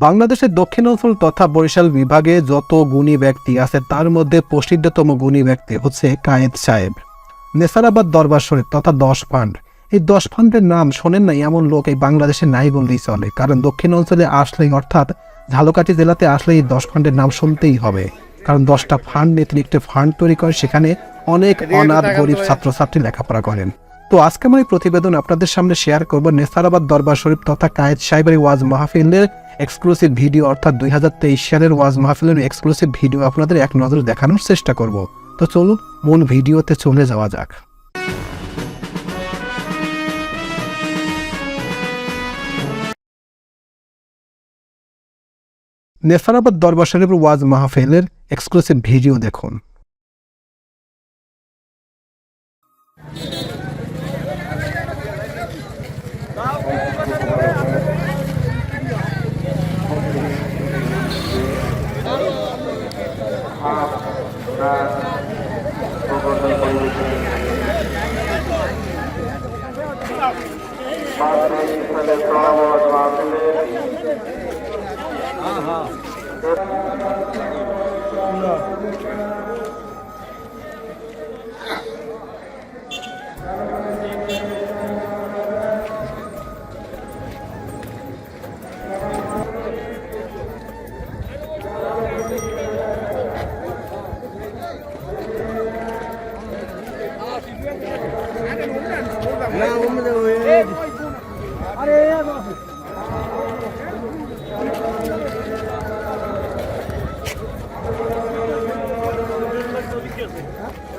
বাংলাদেশের দক্ষিণাঞ্চল তথা বরিশাল বিভাগে যত গুণী ব্যক্তি আছে তার মধ্যে প্রসিদ্ধতম গুণী ব্যক্তি হচ্ছে কায়েদ সাহেব। নেসারাবাদ দরবার শরীফ তথা দশ ফান্ড এই দশ ফান্ডের নাম শোনেন না এমন লোক এই বাংলাদেশে নাই বললেই চলে কারণ দক্ষিণ অঞ্চলে আসলেই অর্থাৎ ঝালকাঠি জেলাতে আসলে এই দশ ফান্ডের নাম শুনতেই হবে। কারণ দশটা ফান্ড নিয়ে তিনি একটি ফান্ড তৈরি করেন সেখানে অনেক অনাথ গরিব ছাত্রছাত্রী লেখাপড়া করেন। তো আজকে আমার এই প্রতিবেদন আপনাদের সামনে শেয়ার করব নেসারাবাদ দরবার শরীফ তথা কায়েদ সাহেবের ওয়াজ মাহফিলের এক্সক্লুসিভ ভিডিও অর্থাৎ দুই হাজার তেইশ সালের ওয়াজ মাহফিলের এক্সক্লুসিভ ভিডিও আপনাদের এক নজর দেখানোর চেষ্টা করব। তো চলুন মূল ভিডিওতে চলে যাওয়া যাক। নেসারাবাদ দরবার শরীফের ওয়াজ মাহফিলের এক্সক্লুসিভ ভিডিও দেখুন। ですか？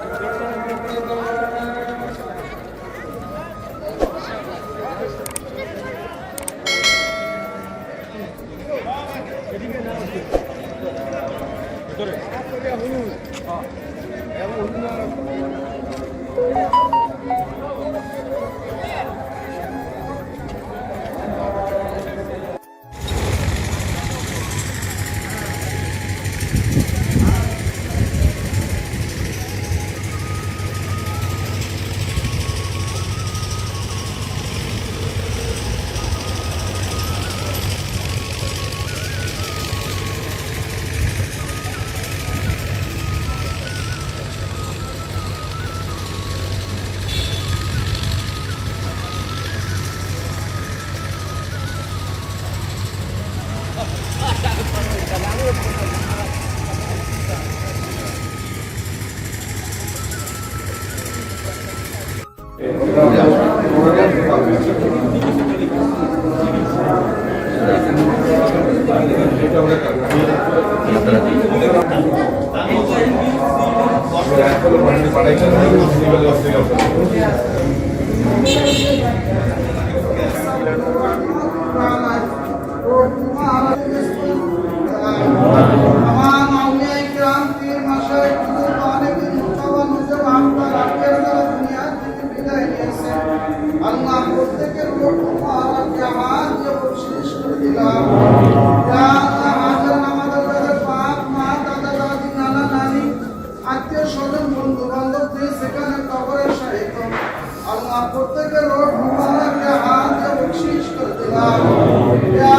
করে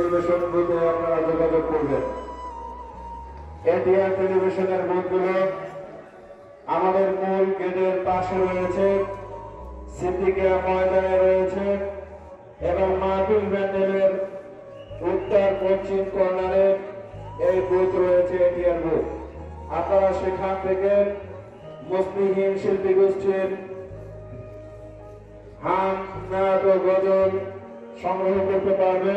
টেলিভিশন বুথে আপনারা যোগাযোগ করবেন। এটিআর টেলিভিশনের বুথগুলো আমাদের মূল গেটের পাশে রয়েছে, সিদ্দিকিয়া ময়দানে রয়েছে এবং মাহফিল ব্যান্ডেলের উত্তর পশ্চিম কর্নারে এই বুথ রয়েছে এটিআর বুথ আপনারা সেখান থেকে মুসলিহীন শিল্পী গোষ্ঠীর হাম নাদ ও গজল সংগ্রহ করতে পারবে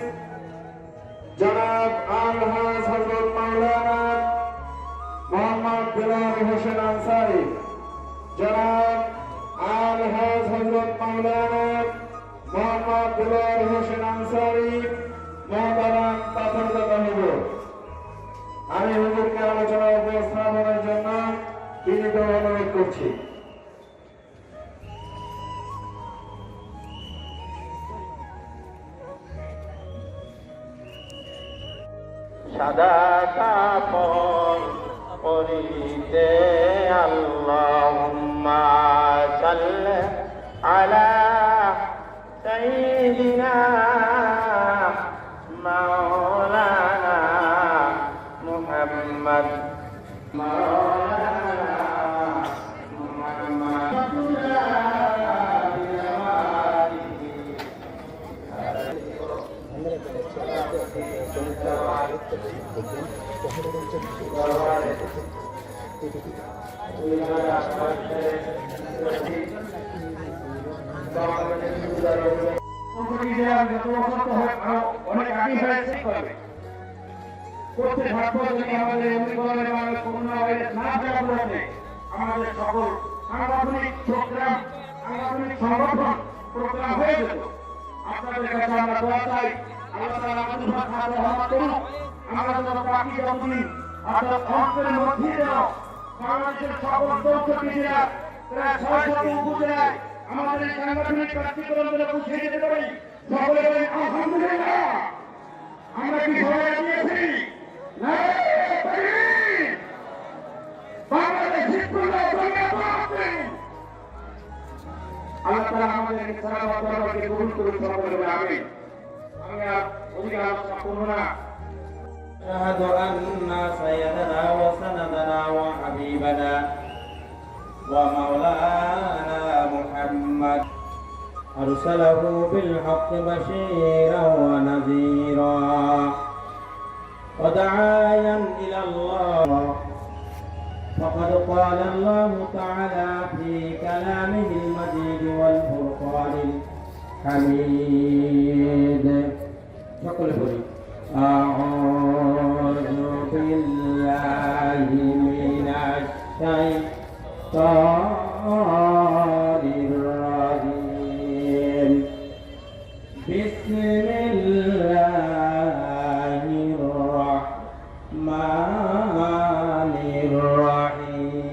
জনাব আলহাজ হজরত মাওলানা মোহাম্মদ বিলাল হোসেন আনসারি, জনাব আলহাজ হজরত মাওলানা মোহাম্মদ বিলাল হোসেন সাদা কাপড় পরিতে আল্লাহুম্মা সাল্লি আলা সাইয়্যিদিনা মাওলানা মুহাম্মদ। মাওলানা অনেক আগে হয়েছে করতে থাকব যদি আমাদের এমনি ধরনের মানুষ করোনা ভাইরাস না ফেলা করেছে আমাদের সকল সাংগঠনিক প্রোগ্রাম, সাংগঠনিক সংগঠন প্রোগ্রাম হয়ে যেত আপনাদের কাছে আমরা দোয়া চাই, আল্লাহ আমাদের করুন আমরা বাকি যতদিন অর্থাৎ অন্তরের মধ্যে বাংলাদেশের সকল চৌষট্টি জেলা প্রায় ছয় উপজেলায় আমাদের সাংগঠনিক কার্যক্রম পৌঁছে যেতে পারি। সকলে আলহামদুলিল্লাহ। আমরা কি সবাই দিয়েছি আল্লাহ তাআলা আমাদের সারা বছরকে কবুল করুন সকলে আমি আর অধিক আলোচনা না। أشهد أن سيدنا وسندنا وحبيبنا ومولانا محمد. أرسله بالحق بشيرا ونذيرا. ودعايا إلى الله. فقد قال الله تعالى في كلامه المجيد والفرقان الحميد. فقل أعوذ بالله من الشيطان الرجيم. بسم الله الرحمن الرحيم.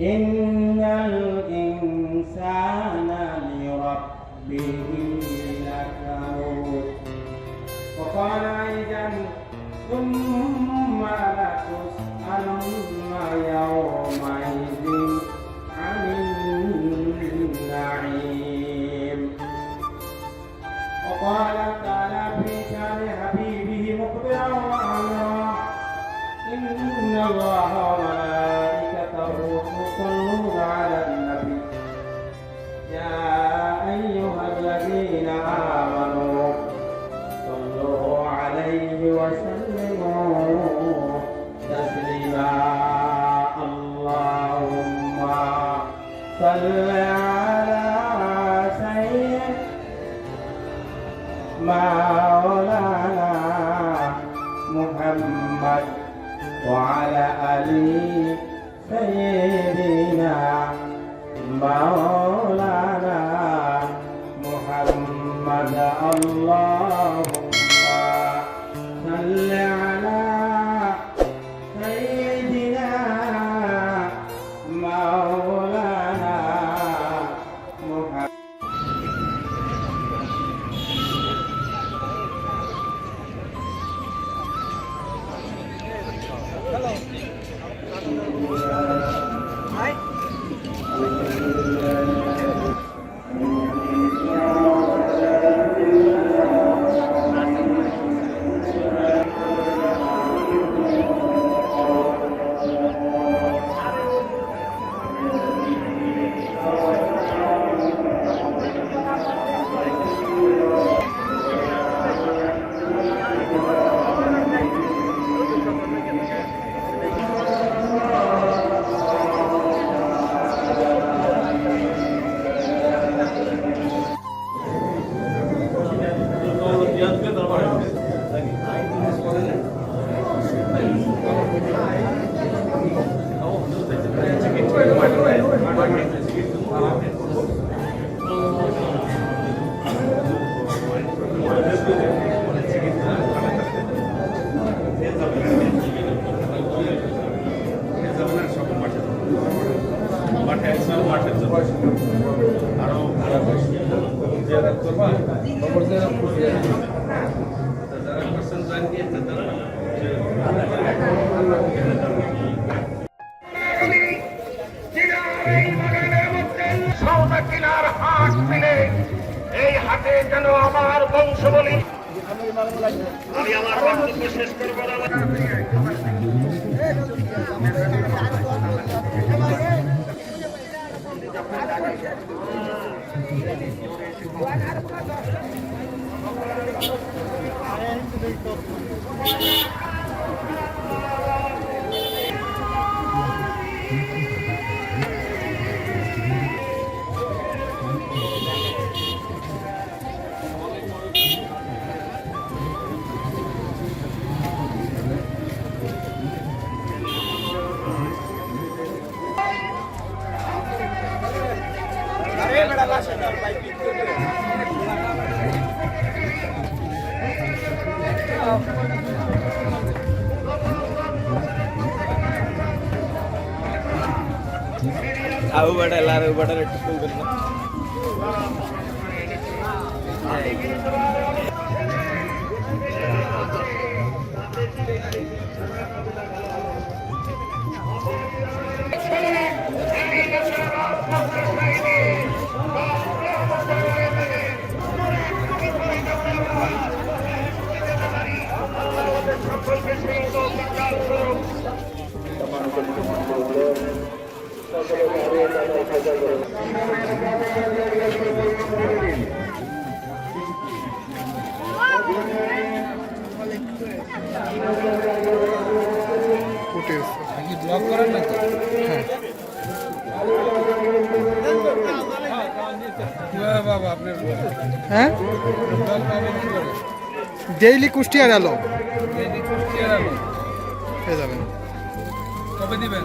إن الإنسان لربه لكنود وقال أيضا ثم لتسألن يومئذ عن النعيم. وقال تعالى في شأن حبيبه مخبرا وأمرا إن الله وملائكته صل على مولانا محمد وعلى آل سيدنا مولانا محمد. اللهم صل সৌদা কিনার মিলে এই হাটে যেন আমার বংশ বলি আমি আমার বক্তব্য শেষ করব না। আবু বাটাল আর বাটাল একটু ফুল করে হ্যাঁ ডেইলি কুষ্টিয়ার আলো। পেয়ে যাবেন কবে দিবেন?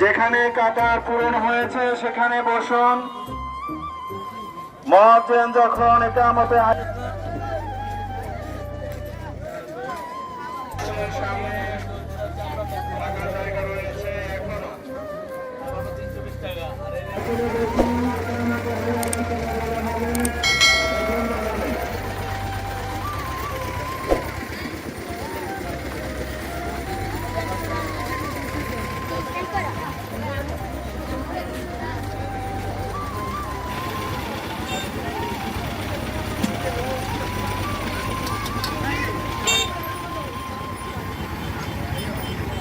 যেখানে কাটা পূরণ হয়েছে সেখানে বসুন। মহাজেন যখন এটা আমাদের সামনে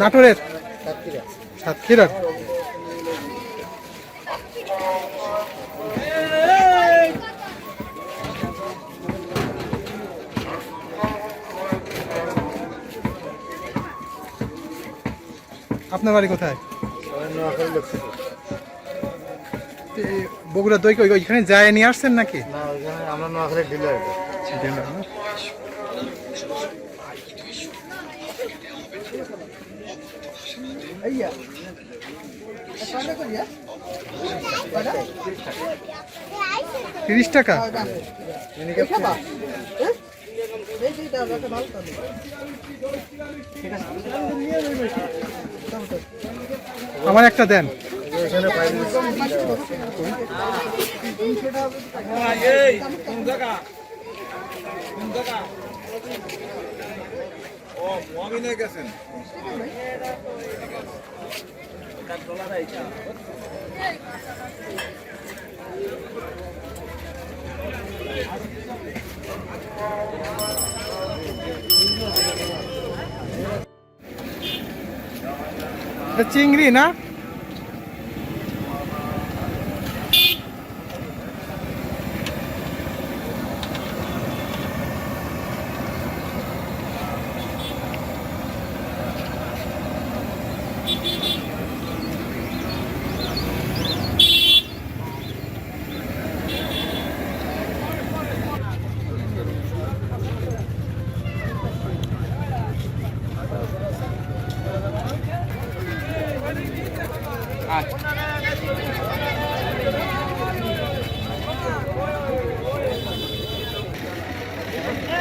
নাটোরের? সাতক্ষীরার। আপনার বাড়ি কোথায়? বগুড়া দই ওইখানে যায় নিয়ে আসছেন নাকি? আমরা নোয়াখালী ডিলার তিরিশ টাকা? আমার একটা দেন। গেছেন এটা চিংড়ি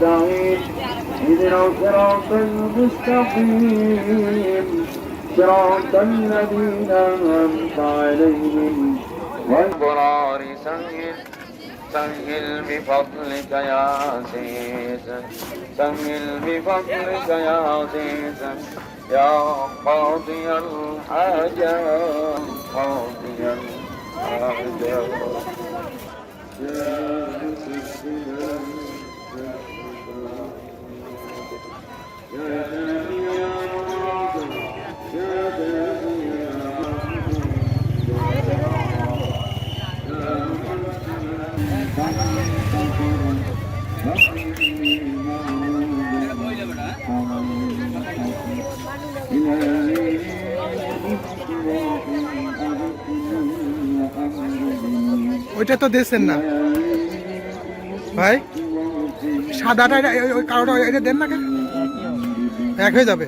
نستعين اهدنا الصراط المستقيم صراط الذين أنعمت عليهم والبرار سهل سهل بفضلك يا عزيز سهل بفضلك يا عزيز يا قاضي الحاجات قاضي الحاجات ওইটা তো দিয়েছেন না। ভাই সাদাটা ওই- কালোটা এটা দেন না কেন? এক হয়ে যাবে।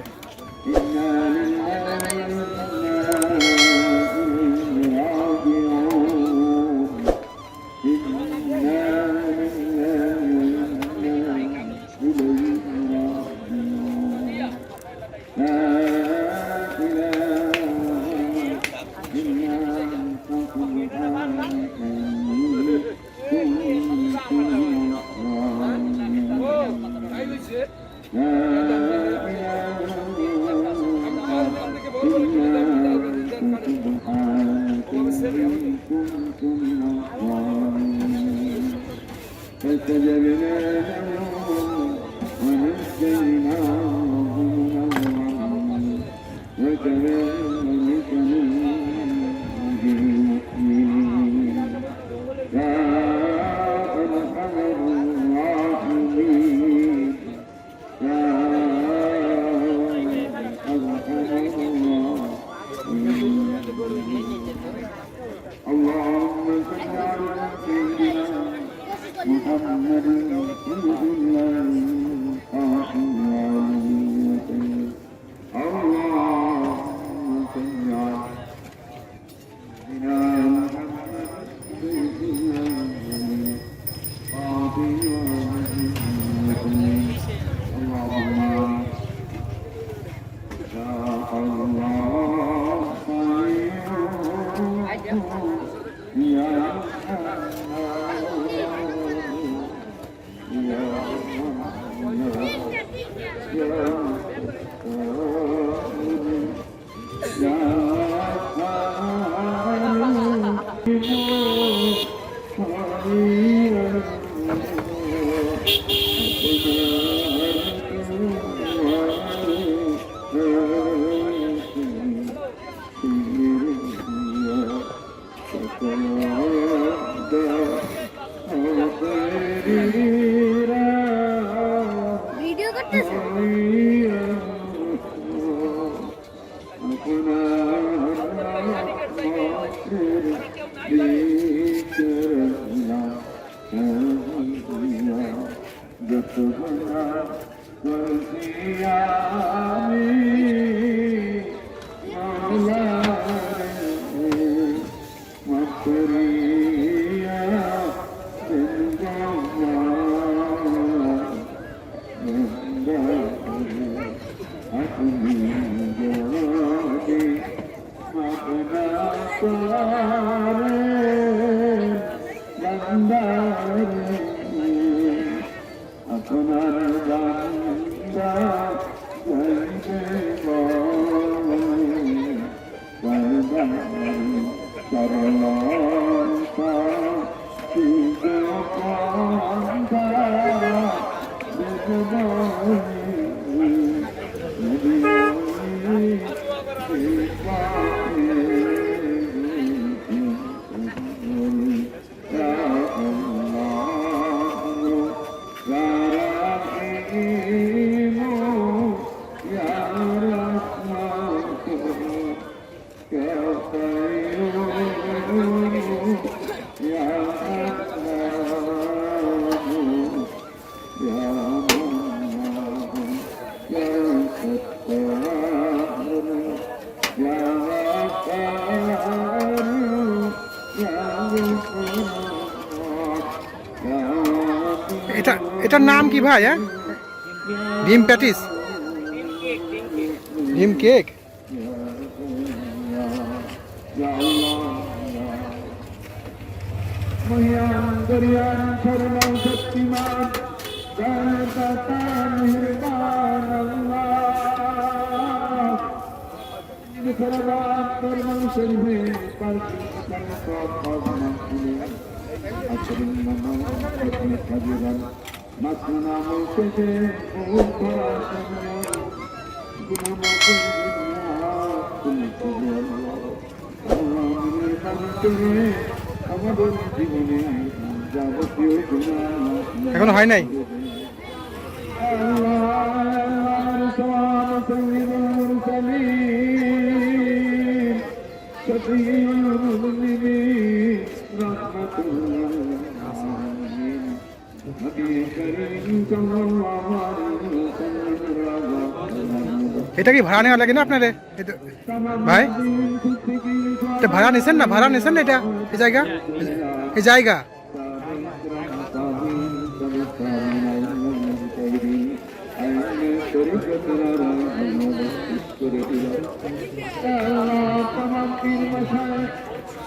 Mm. আপনার এটার নাম কি ভাই হ্যাঁ ডিম প্যাটিস ডিম কেক মহিয়ান দরিয়ান জীবনে যাবতীয় এখনও হয় নাই? এটা কি ভাড়া নেওয়া লাগে না আপনারে এটা- ভাই? এটা ভাড়া নিছেন না? ভাড়া নিছেন না এটা? এই জায়গা? এই জায়গা?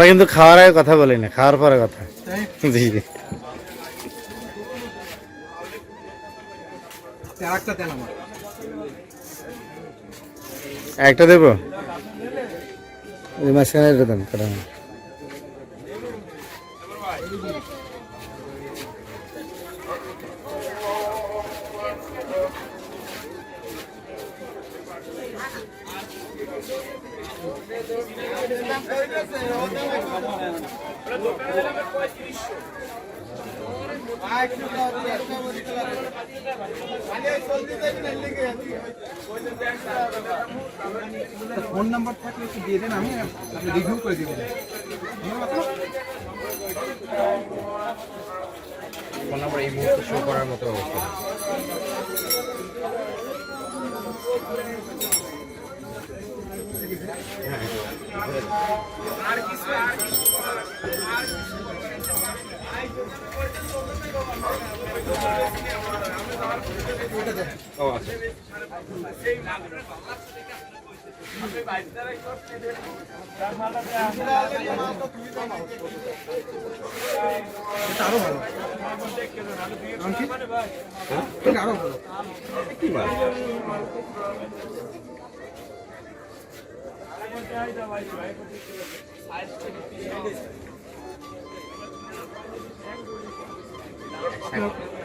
আমরা কিন্তু খাওয়ার আগে কথা বলি না খাওয়ার পরে কথা। জি। একটা দেন আমার। একটা দেবো? ওই মাঝখানে দেন কাটা ফোন নাম্বার থাকলে একটু দিয়ে দেন আমি আপনি রিভিউ করে দিবেন। ফোন নাম্বার এই মুহূর্তে শো করার মতো অবস্থা আরও ভালো নাম কি? এটা আরও ভালো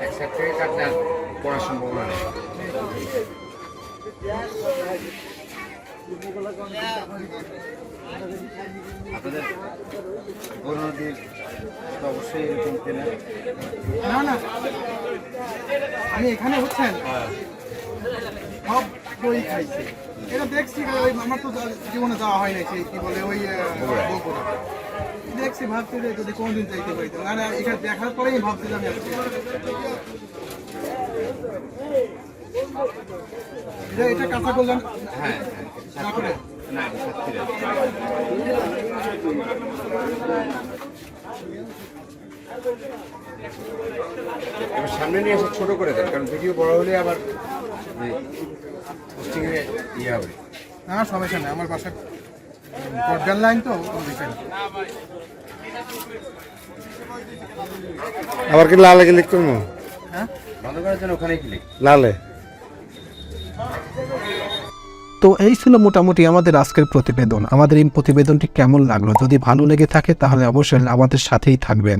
এক থেকে কাটলে পড়ার সম্ভাবনা নেই আপনাদের পুরোনো দিক অবশ্যই এরকম না না। আমি এখানে হচ্ছেন? সব বই খাইছি। এটা দেখছি আমার তো জীবনে যাওয়া হয় নাই সেই কি বলে ওই বগুড়া দেখছি ভাবছি যে যদি কোনদিন যাইতে পারিতাম আর এখানে দেখার পরেই ভাবছি যে আমি আসছি। এটা এটা কাঁচা করলাম হ্যাঁ না এবার সামনে নিয়ে এসে ছোট করে দেন কারণ ভিডিও বড় হলে আবার পোস্টিং এ ইয়ে হবে। না সমস্যা নেই আমার বাসা লাইন তো আবার কি লালে ক্লিক করব? হ্যাঁ? বন্ধ করার জন্য ওখানে ক্লিক লালে। তো এই ছিল মোটামুটি আমাদের আজকের প্রতিবেদন। আমাদের এই প্রতিবেদনটি কেমন লাগল? যদি ভালো লেগে থাকে তাহলে অবশ্যই আমাদের সাথেই থাকবেন।